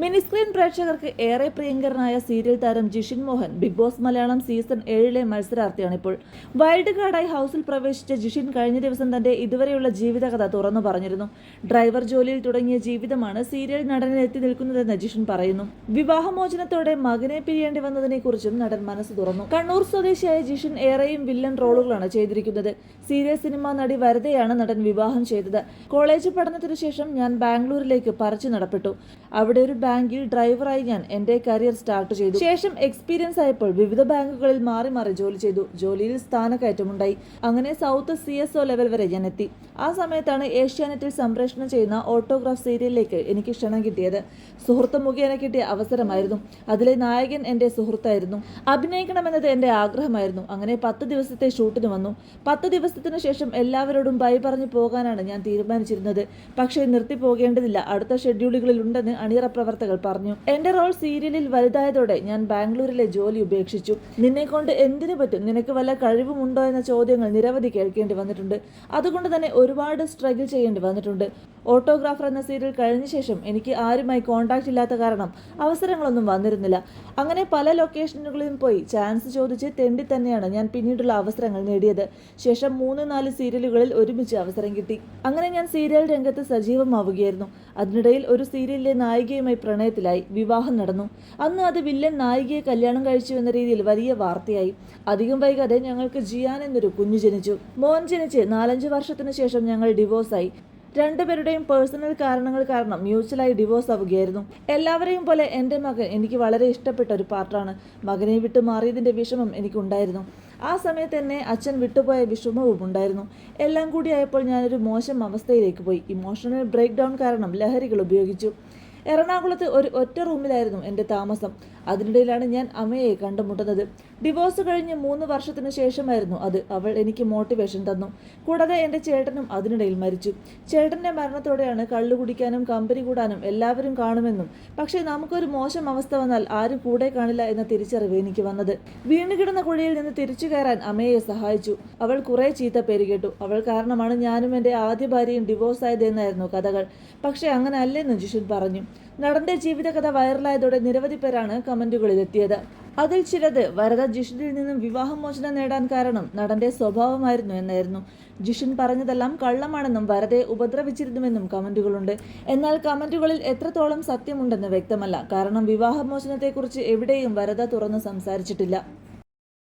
Mini screen പ്രേക്ഷകർക്ക് ഏറെ പ്രിയങ്കരനായ സീരിയൽ താരം Jishin Mohan Bigg Boss Malayalam season ഏഴിലെ മത്സരാർത്ഥിയാണിപ്പോൾ വൈൽഡ് കാർഡായി ഹൗസിൽ പ്രവേശിച്ച ജിഷിൻ കഴിഞ്ഞ ദിവസം തന്റെ ഇതുവരെയുള്ള ജീവിതകഥ തുറന്നു പറഞ്ഞിരുന്നു. ഡ്രൈവർ ജോലിയിൽ തുടങ്ങിയ ജീവിതമാണ് സീരിയൽ നടനിൽ എത്തി നിൽക്കുന്നതെന്ന് ജിഷിൻ പറയുന്നു. വിവാഹമോചനത്തോടെ മകനെ പിരിയേണ്ടി വന്നതിനെക്കുറിച്ചും നടൻ മനസ്സ് തുറന്നു. കണ്ണൂർ സ്വദേശിയായ ജിഷിൻ ഏറെയും വില്ലൻ റോളുകളാണ് ചെയ്തിരിക്കുന്നത്. സീരിയൽ സിനിമ നടി വരതെയാണ് നടൻ വിവാഹം ചെയ്തത്. കോളേജ് പഠനത്തിനു ശേഷം ഞാൻ ബാംഗ്ലൂരിലേക്ക് പറിച്ചു നടപ്പെട്ടു. അവിടെ ഒരു ബാങ്കിൽ ഡ്രൈവറായി ഞാൻ എന്റെ കരിയർ സ്റ്റാർട്ട് ചെയ്തു. ശേഷം എക്സ്പീരിയൻസ് ആയപ്പോൾ വിവിധ ബാങ്കുകളിൽ മാറി മാറി ജോലി ചെയ്തു. ജോലിയിൽ സ്ഥാനക്കയറ്റമുണ്ടായി. അങ്ങനെ south C S O level വരെ ഞാൻ എത്തി. ആ സമയത്താണ് ഏഷ്യാനെറ്റിൽ സംപ്രേഷണം ചെയ്യുന്ന ഓട്ടോഗ്രാഫ് സീരിയലിലേക്ക് എനിക്ക് ക്ഷണം കിട്ടിയത്. സുഹൃത്ത് മുഖേന കിട്ടിയ അവസരമായിരുന്നു. അതിലെ നായകൻ എന്റെ സുഹൃത്തായിരുന്നു. അഭിനയിക്കണമെന്നത് എന്റെ ആഗ്രഹമായിരുന്നു. അങ്ങനെ പത്ത് ദിവസത്തെ ഷൂട്ടിന് വന്നു. പത്ത് ദിവസത്തിന് ശേഷം എല്ലാവരോടും ബൈ പറഞ്ഞു പോകാനാണ് ഞാൻ തീരുമാനിച്ചിരുന്നത്. പക്ഷേ നിർത്തി പോകേണ്ടതില്ല അടുത്ത ഷെഡ്യൂളുകളിൽ ഉണ്ടെന്ന് അണിയറ പ്രവർത്തകർ പറഞ്ഞു എന്റെ റോൾ സീരിയലിൽ വലുതായതോടെ ഞാൻ ബാംഗ്ലൂരിലെ ജോലി ഉപേക്ഷിച്ചു. നിന്നെ കൊണ്ട് എന്തിനു പറ്റും? നിനക്ക് വല്ല കഴിവുമുണ്ടോ എന്ന ചോദ്യങ്ങൾ നിരവധി കേൾക്കേണ്ടി വന്നിട്ടുണ്ട്. അതുകൊണ്ട് തന്നെ ഒരുപാട് സ്ട്രഗിൾ ചെയ്യേണ്ടി വന്നിട്ടുണ്ട്. ഓട്ടോഗ്രാഫർ എന്ന സീരിയൽ കഴിഞ്ഞ ശേഷം എനിക്ക് ആരുമായി കോൺടാക്റ്റ് ഇല്ലാത്ത കാരണം അവസരങ്ങളൊന്നും വന്നിരുന്നില്ല. അങ്ങനെ പല ലൊക്കേഷനുകളിലും പോയി ചാൻസ് ചോദിച്ച് തെണ്ടി തന്നെയാണ് ഞാൻ പിന്നീടുള്ള അവസരങ്ങൾ നേടിയത്. ശേഷം മൂന്ന് നാല് സീരിയലുകളിൽ ഒരുമിച്ച് അവസരം കിട്ടി. അങ്ങനെ ഞാൻ സീരിയൽ രംഗത്ത് സജീവമാവുകയായിരുന്നു. അതിനിടയിൽ ഒരു സീരിയലിലെ നായികയുമായി പ്രണയത്തിലായി വിവാഹം നടന്നു. അന്ന് അത് വില്ലൻ നായികയെ കല്യാണം കഴിച്ചു എന്ന രീതിയിൽ വലിയ വാർത്തയായി. അധികം വൈകാതെ ഞങ്ങൾക്ക് ജിയാൻ എന്നൊരു കുഞ്ഞു ജനിച്ചു. മോൻ ജനിച്ച് നാലഞ്ച് വർഷത്തിനു ശേഷം ഞങ്ങൾ ഡിവോഴ്സായി. രണ്ടുപേരുടെയും പേഴ്സണൽ കാരണങ്ങൾ കാരണം മ്യൂച്വലായി ഡിവോഴ്സ് ആവുകയായിരുന്നു. എല്ലാവരെയും പോലെ എന്റെ മകൻ എനിക്ക് വളരെ ഇഷ്ടപ്പെട്ട ഒരു പാർട്ടാണ് മകനെ വിട്ടു മാറിയതിന്റെ വിഷമം എനിക്കുണ്ടായിരുന്നു. ആ സമയത്ത് എന്നെ അച്ഛൻ വിട്ടുപോയ വിഷമവും ഉണ്ടായിരുന്നു. എല്ലാം കൂടിയായപ്പോൾ ഞാനൊരു മോശം അവസ്ഥയിലേക്ക് പോയി. ഇമോഷണൽ ബ്രേക്ക് ഡൗൺ കാരണം ലഹരികൾ ഉപയോഗിച്ചു. എറണാകുളത്ത് ഒരു ഒറ്റ റൂമിലായിരുന്നു എന്റെ താമസം. അതിനിടയിലാണ് ഞാൻ അമ്മയെ കണ്ടുമുട്ടുന്നത്. ഡിവോഴ്സ് കഴിഞ്ഞ് മൂന്ന് വർഷത്തിന് ശേഷമായിരുന്നു അത്. അവൾ എനിക്ക് മോട്ടിവേഷൻ തന്നു. കൂടാതെ എന്റെ ചേട്ടനും അതിനിടയിൽ മരിച്ചു. ചേട്ടന്റെ മരണത്തോടെയാണ് കള്ളു കുടിക്കാനും കമ്പനി കൂടാനും എല്ലാവരും കാണുമെന്നും പക്ഷേ നമുക്കൊരു മോശം അവസ്ഥ വന്നാൽ ആരും കൂടെ കാണില്ല എന്ന തിരിച്ചറിവ് എനിക്ക് വന്നത്. വീണുകിടന്ന കുഴിയിൽ നിന്ന് തിരിച്ചു കയറാൻ അമ്മയെ സഹായിച്ചു. അവൾ കുറേ ചീത്ത പേര് കേട്ടു. അവൾ കാരണമാണ് ഞാനും എന്റെ ആദ്യ ഭാര്യയും ഡിവോഴ്സ് ആയതെന്നായിരുന്നു കഥകൾ. പക്ഷേ അങ്ങനെ അല്ലെന്ന് ജിഷിൻ പറഞ്ഞു. നടന്റെ ജീവിതകഥ വൈറലായതോടെ നിരവധി പേരാണ് കമന്റുകളിലെത്തിയത്. അതിൽ ചിലത് വരദ ജിഷിനിൽ നിന്നും വിവാഹമോചനം നേടാൻ കാരണം നടന്റെ സ്വഭാവമായിരുന്നു എന്നായിരുന്നു. ജിഷിൻ പറഞ്ഞതെല്ലാം കള്ളമാണെന്നും വരദയെ ഉപദ്രവിച്ചിരുന്നുവെന്നും കമന്റുകളുണ്ട്. എന്നാൽ കമന്റുകളിൽ എത്രത്തോളം സത്യമുണ്ടെന്ന് വ്യക്തമല്ല. കാരണം വിവാഹമോചനത്തെക്കുറിച്ച് എവിടെയും വരദ തുറന്ന് സംസാരിച്ചിട്ടില്ല.